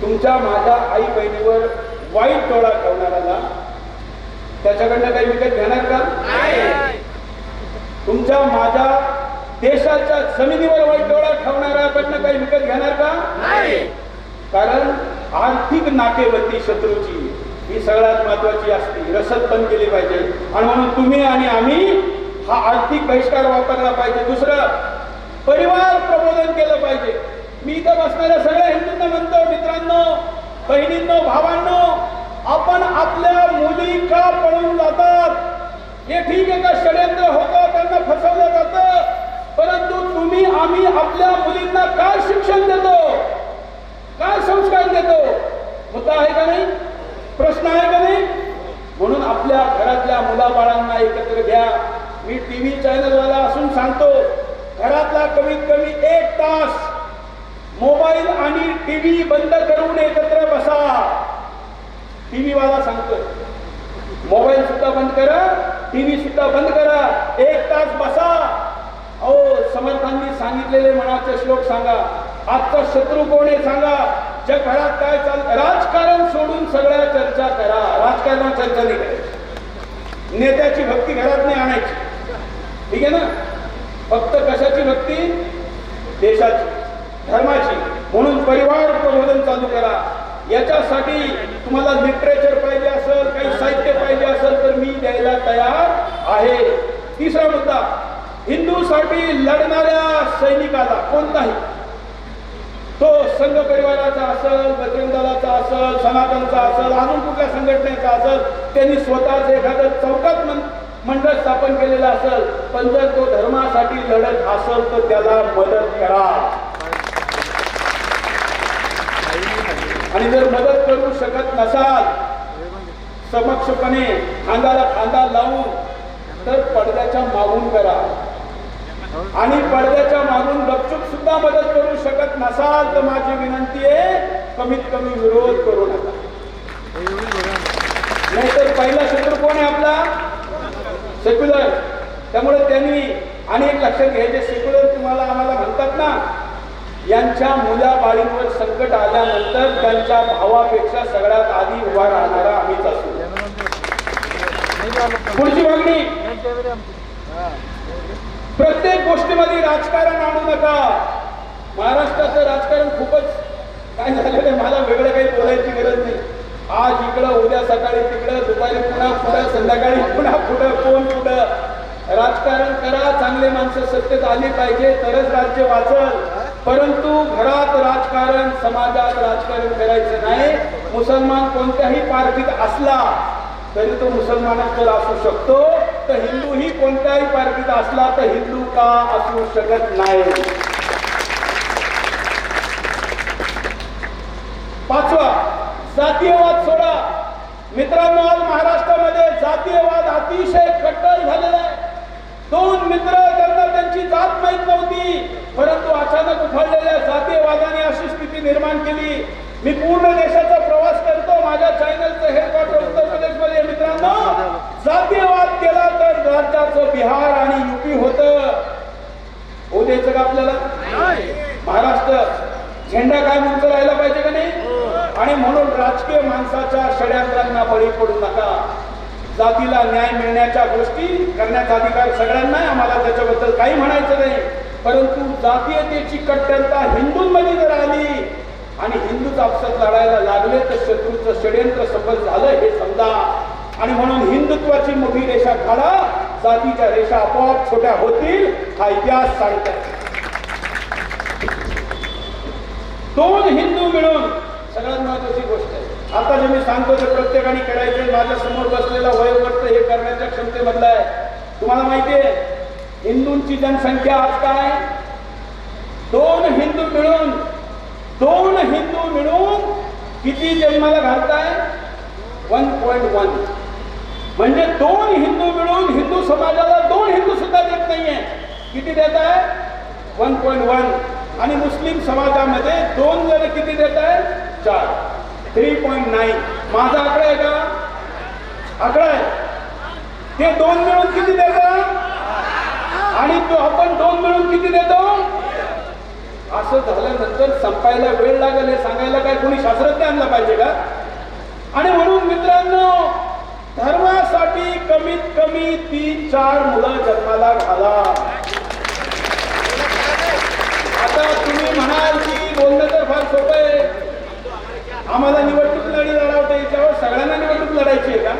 तुमच्या माझ्या आई बहिणीवर वाईट डोळा ठेवणाऱ्याला त्याच्याकडनं काही विकत घेणार का? तुमच्या माझ्या देशाच्या जमिनीवर वाईट डोळा ठेवणाऱ्याकडनं काही विकत घेणार का? कारण आर्थिक नातेवती शत्रूची ही सगळ्यात महत्वाची असते. रसद बंद केली पाहिजे. आणि म्हणून तुम्ही आणि आम्ही हा आर्थिक बहिष्कार वापरला पाहिजे. दुसरं परिवार प्रबोधन केलं पाहिजे. मी इथं बसणाऱ्या सगळ्या हिंदूंना म्हणतो मित्रांनो बहिणींनो भावांनो आपण आपल्या मुली का पळून जातात. हे ठीक आहे का? षडयंत्र होतं त्यांना फसवलं जातं. परंतु तुम्ही आम्ही आपल्या मुलींना काय शिक्षण देतो? काय संस्कार देतो? मुद्दा आहे का नाही? प्रश्न आहे का नाही? म्हणून आपल्या घरातल्या मुलाबाळांना एकत्र घ्या. मी टीव्ही चॅनलवाला असून सांगतो घरातला कमीत कमी एक तास मोबाईल आणि टीव्ही बंद करून एकत्र बसा. टीव्ही वाला सांगतोय. मोबाईल सुद्धा बंद करा टीव्ही सुद्धा बंद करा. एक तास बसा. अहो समर्थांनी सांगितलेले मनाचे श्लोक सांगा. आजचा शत्रू कोण आहे सांगा. जगभरात काय चाल राजकारण सोडून सगळ्या चर्चा करा. राजकारणात चर्चा नाही करायची. नेत्याची भक्ती घरात नाही आणायची. ठीक आहे ना? फक्त कशाची भक्ती? देशाची. धर्माची. म्हणून परिवार प्रबोधन चालू करा. याच्यासाठी तुम्हाला लिटरेचर पाहिजे असेल काही साहित्य पाहिजे असेल तर मी द्यायला तयार आहे. तिसरा मुद्दा हिंदूसाठी लढणाऱ्या सैनिकाला कोणताही तो संघ परिवाराचा असेल बजरंग दलाचा असेल सनातनचा असेल अजून कुठल्या संघटनेचा असेल त्यांनी स्वतःच एखादं चौकात मंडळ स्थापन केलेलं असेल पण जर तो धर्मासाठी लढत असेल तर त्याला मदत करा. आणि जर मदत करू शकत नसाल समक्षपणे खांद्याला खांदा लावून तर पडद्याच्या मागून करा. आणि पडद्याच्या मागून गपचूप सुद्धा मदत करू शकत नसाल तर माझी विनंती आहे कमीत कमी विरोध करू नका. नाहीतर पहिला शत्रू कोण आहे आपला? सेक्युलर. त्यामुळे त्यांनी आणि एक लक्षात घ्यायचे. सेक्युलर तुम्हाला आम्हाला म्हणतात ना यांच्या मुला बाळींवर संकट आल्यानंतर त्यांच्या भावापेक्षा सगळ्यात आधी उभा राहणारा आम्हीच असू. पुढची मागणी. प्रत्येक गोष्टीमध्ये राजकारण आणू नका. महाराष्ट्राचं राजकारण खूपच काय झालेलं मला वेगळं काही बोलायची गरज नाही. आज इकडं उद्या सकाळी तिकडं दुपारी पुन्हा पुढं संध्याकाळी पुन्हा पुढं कोण पुढं? राजकारण करा चांगले माणसं सत्तेत आली पाहिजे तरच राज्य वाचल. परंतु घरात राजकारण समाजात राजकारण करायचं नाही. मुसलमान कोणत्याही पार्टीत असला तरी तो मुसलमानात जर असू शकतो. तर हिंदूही कोणत्याही पार्टीत असला तर हिंदू का असू शकत नाही? पाचवा जातीयवाद सोडा. मित्रांनो आज महाराष्ट्रामध्ये जातीयवाद अतिशय कट्टर झालेला आहे. दोन मित्र त्यांना त्यांची जात माहीत नव्हती पूर्ण देशाचा प्रवास करतो. माझ्या चॅनलचं हेडक्वार्टर उत्तर प्रदेशमध्ये. मित्रांनो. जातीयवाद केला तर राज्याचं बिहार आणि युपी होतं. होऊ द्यायचं का आपल्याला? महाराष्ट्र झेंडा काय उंच राहायला पाहिजे का नाही? आणि म्हणून राजकीय माणसाच्या षड्यंत्रांना बळी पडू नका. जातीला न्याय मिळण्याच्या गोष्टी करण्याचा अधिकार सगळ्यांना आम्हाला त्याच्याबद्दल काही म्हणायचं नाही. परंतु जातीयतेची कट्टरता हिंदूंमध्ये जर आली आणि हिंदूच आपसात लढायला लागले तर शत्रूचं षडयंत्र सफल झालं हे समजा. आणि म्हणून हिंदुत्वाची मोठी रेषा काढा जातीच्या रेषा आपोआप छोट्या होतील हा इतिहास सांगतात दोन हिंदू मिळून सगळ्यात महत्वाची गोष्ट आहे. आता जे मी सांगतो ते प्रत्येकाने करायचे माझ्यासमोर बसलेला वयोवर्त हे करण्याच्या क्षमतेमधला आहे. तुम्हाला माहिती आहे हिंदूंची जनसंख्या आज काय दोन हिंदू मिळून दोन हिंदू मिळून किती जन्माला घालताय? वन पॉइंट वन म्हणजे दोन हिंदू मिळून हिंदू समाजाला दोन हिंदू सुद्धा देत नाहीये. किती देत आहे वन पॉइंट वन आणि मुस्लिम समाजामध्ये दोन जण किती देत आहे चार. थ्री पॉइंट नाईन माझा आकडा आहे का? आकडा आहे. ते दोन मिळून किती देतात आणि तो आपण दोन मिळून किती देतो? असं झाल्यानंतर संपायला वेळ लागेल हे सांगायला काय कोणी शास्त्रज्ञ आणला पाहिजे का? आणि म्हणून मित्रांनो धर्मासाठी कमीत कमी तीन चार मुलं जन्माला घाला. आता तुम्ही म्हणाल की बोलणं तर फार सोपं आहे. आम्हाला निवडणूक लढी लढवता याच्यावर सगळ्यांना निवडणूक लढायची आहे का?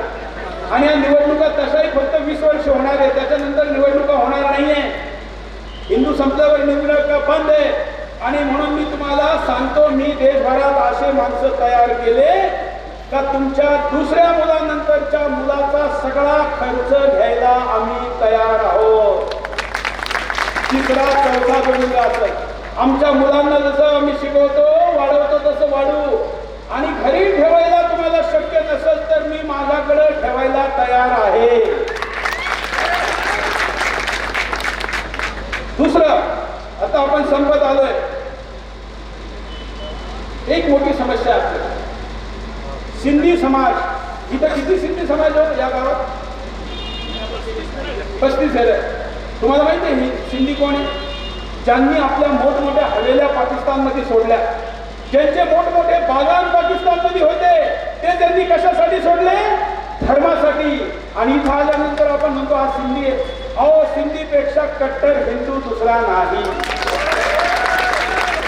आणि या निवडणुका तशाही फक्त वीस वर्ष होणार आहे त्याच्यानंतर निवडणुका होणार नाहीये. हिंदू संपल्यावर निवडणुका बंद आहे. आणि म्हणून मी तुम्हाला सांगतो मी देशभरात असे माणसं तयार केले का तुमच्या दुसऱ्या मुलानंतरच्या मुलाचा सगळा खर्च घ्यायला आम्ही तयार आहोत. तिसरा चौथा जो मुलगा आमच्या मुलांना जसं आम्ही शिकवतो वाढवतो तसं वाढवू आणि घरी ठेवायला तुम्हाला शक्य नसेल तर मी माझ्याकडे ठेवायला तयार आहे. दुसरं आता आपण संपत आलोय. एक मोठी समस्या असते. सिंधी समाज इथं किती सिंधी समाज हो या गावात? पस्तीस झाले तुम्हाला माहिती आहे ही सिंधी कोण आहे? ज्यांनी आपल्या मोठमोठ्या हवेल्या पाकिस्तानमध्ये सोडल्या. ज्यांचे मोठमोठे बागान पाकिस्तानमध्ये होते ते त्यांनी कशासाठी सोडले? धर्मासाठी. आणि इथं आल्यानंतर आपण म्हणतो हा सिंधी आहे. अहो सिंधीपेक्षा कट्टर हिंदू दुसरा नाही.